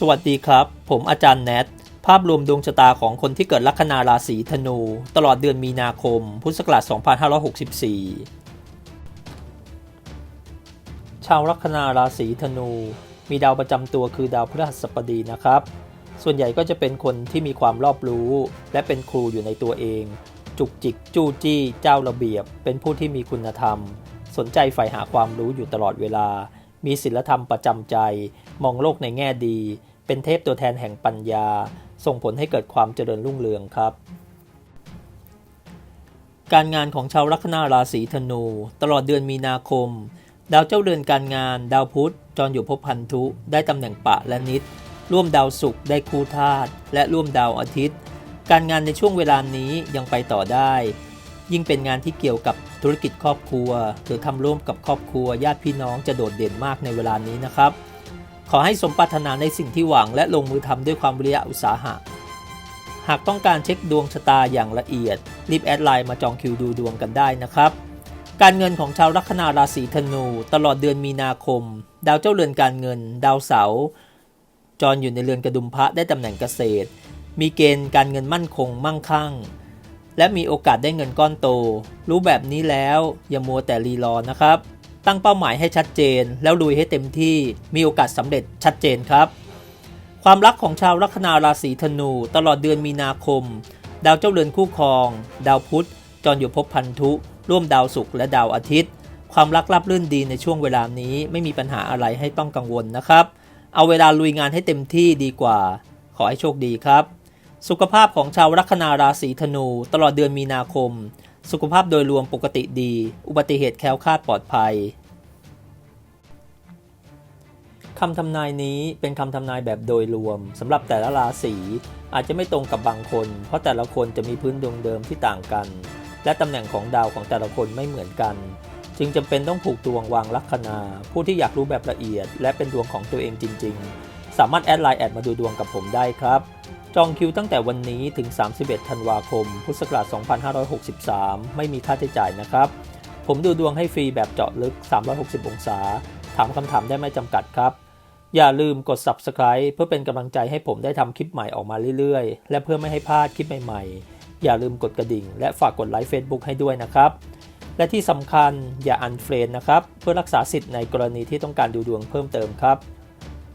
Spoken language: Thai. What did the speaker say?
สวัสดีครับ ผมอาจารย์แนท ภาพรวมดวงชะตาของคนที่เกิดลัคนาราศีธนู ตลอดเดือนมีนาคม พุทธศักราช 2564 ชาวลัคนาราศีธนู มีดาวประจำตัวคือดาวพฤหัสบดีนะครับ ส่วนใหญ่ก็จะเป็นคนที่มีความรอบรู้ และเป็นครูอยู่ในตัวเอง จุกจิกจู้จี้ เจ้าระเบียบ เป็นผู้ที่มีคุณธรรม สนใจใฝ่หาความรู้อยู่ตลอดเวลา มีศีลธรรมประจำใจ มองโลกในแง่ดี เป็นเทพตัวแทนแห่งปัญญา ส่งผลให้เกิดความเจริญรุ่งเรืองครับ การงานของชาวลัคนาราศีธนู ตลอดเดือนมีนาคม ดาวเจ้าเรือนการงาน ดาวพุธจรอยู่ภพพันธุ ได้ตำแหน่งปะและนิด ร่วมดาวศุกร์ได้คู่ธาตุและร่วมดาวอาทิตย์ การงานในช่วงเวลานี้ยังไปต่อได้ ยิ่งเป็นงานที่เกี่ยวกับธุรกิจครอบครัว หรือทำร่วมกับครอบครัว ญาติพี่น้องจะโดดเด่นมากในเวลานี้นะครับ ขอให้สมปรารถนาในสิ่งที่หวังและลงมือทำด้วยความวิริยะอุตสาหะ หากต้องการเช็คดวงชะตาอย่างละเอียด รีบแอดไลน์มาจองคิวดูดวงกันได้นะครับ การเงินของชาวลัคนาราศีธนู ตลอดเดือนมีนาคม ดาวเจ้าเรือนการเงิน ดาวเสาร์จรอยู่ในเรือนกระดุมพระได้ตำแหน่งเกษตร มีเกณฑ์การเงินมั่นคงมั่งคั่ง และมีโอกาสได้เงินก้อนโต รู้แบบนี้แล้วอย่ามัวแต่รีรอนะครับ ตั้งเป้าหมายให้ชัดเจน แล้วลุยให้เต็มที่มีโอกาสสำเร็จชัดเจนครับ ความรักของชาวลัคนาราศีธนู ตลอดเดือนมีนาคม ดาวเจ้าเรือนคู่ครอง ดาวพุธจรอยู่ภพพันธุ ร่วมดาวศุกร์และดาวอาทิตย์ ความรักรับรื่นดีในช่วงเวลานี้ไม่มีปัญหาอะไรให้ต้องกังวลนะครับ เอาเวลาลุยงานให้เต็มที่ดีกว่า ขอให้โชคดีครับ สุขภาพของชาวลัคนาราศีธนู ตลอดเดือนมีนาคม สุขภาพโดยรวมปกติดี อุบัติเหตุแคล้วคลาดปลอดภัยคำทำนายนี้เป็นคำทำนายแบบโดยรวมสำหรับแต่ละราศีอาจจะไม่ตรงกับบางคน เพราะแต่ละคนจะมีพื้นดวงเดิมที่ต่างกัน และตำแหน่งของดาวของแต่ละคนไม่เหมือนกัน จึงจำเป็นต้องผูกดวงวางลัคนา ผู้ที่อยากรู้แบบละเอียด และเป็นดวงของตัวเองจริง ๆ สามารถแอดไลน์แอดมาดูดวงกับผมได้ครับ จองคิวตั้งแต่วันนี้ถึง 31 ธันวาคม พุทธศักราช 2563 ไม่มีค่าใช้จ่ายนะครับ ผมดูดวงให้ฟรีแบบเจาะลึก 360 องศา ถามคำถามได้ไม่จำกัดครับ อย่าลืมกด subscribe เพื่อเป็นกำลังใจให้ผมได้ทำคลิปใหม่ออกมาเรื่อยๆ และเพื่อไม่ให้พลาดคลิปใหม่ๆ อย่าลืมกดกระดิ่ง และฝากกดไลค์ Facebook ให้ด้วยนะครับ และที่สำคัญอย่าอันเฟรนนะครับ เพื่อรักษาสิทธิ์ในกรณีที่ต้องการดูดวงเพิ่มเติมครับ